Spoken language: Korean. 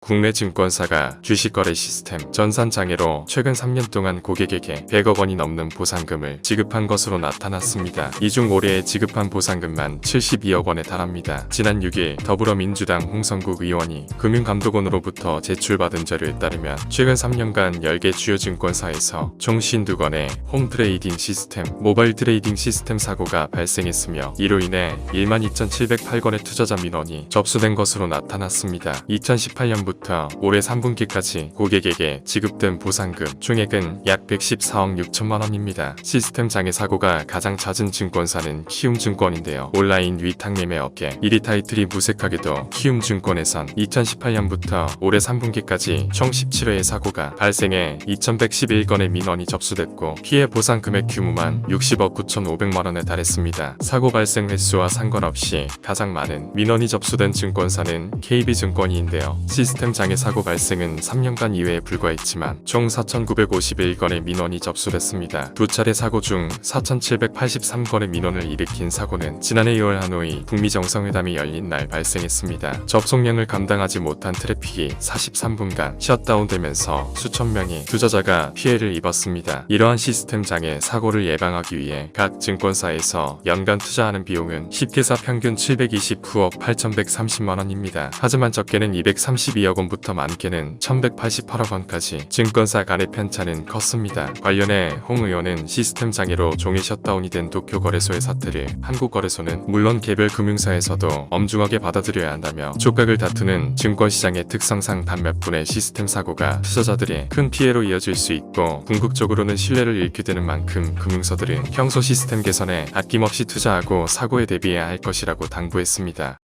국내 증권사가 주식거래 시스템 전산장애로 최근 3년 동안 고객에게 100억 원이 넘는 보상금을 지급한 것으로 나타났습니다. 이 중 올해 지급한 보상금만 72억 원에 달합니다. 지난 6일 더불어민주당 홍성국 의원이 금융감독원으로부터 제출받은 자료에 따르면 최근 3년간 10개 주요 증권사에서 총 52건의 홈 트레이딩 시스템, 모바일 트레이딩 시스템 사고가 발생했으며 이로 인해 12,708건의 투자자 민원이 접수된 것으로 나타났습니다. 2018년부터 올해 3분기까지 고객에게 지급된 보상금 총액은 약 114억 6천만 원입니다. 시스템 장애 사고가 가장 잦은 증권사는 키움증권인데요. 온라인 위탁 매매 업계 1위 타이틀이 무색하게도 키움증권에선 2018년부터 올해 3분기까지 총 17회의 사고가 발생해 2111건의 민원이 접수됐고 피해 보상 금액 규모만 60억 9,500만 원에 달했습니다. 사고 발생 횟수와 상관없이 가장 많은 민원이 접수된 증권사는 KB증권이인데요. 시스템 장애 사고 발생은 3년간 이외에 불과했지만 총 4,951건의 민원이 접수됐습니다. 두 차례 사고 중 4,783건의 민원을 일으킨 사고는 지난해 2월 하노이 북미 정상회담이 열린 날 발생했습니다. 접속량을 감당하지 못한 트래픽이 43분간 셧다운되면서 수천 명의 투자자가 피해를 입었습니다. 이러한 시스템 장애 사고를 예방하기 위해 각 증권사에서 연간 투자하는 비용은 10개사 평균 729억 8,130만 원입니다. 하지만 적게는 232억 원부터 많게는 1,188억 원까지 증권사 간의 편차는 컸습니다. 관련해 홍 의원은 시스템 장애로 종이 셧다운이 된 도쿄 거래소의 사태를 한국 거래소는 물론 개별 금융사에서도 엄중하게 받아들여야 한다며 촉각을 다투는 증권시장의 특성상 단 몇 분의 시스템 사고가 투자자들의 큰 피해로 이어질 수 있고 궁극적으로는 신뢰를 잃게 되는 만큼 금융서들은 평소 시스템 개선에 아낌없이 투자하고 사고에 대비해야 할 것이라고 당부했습니다.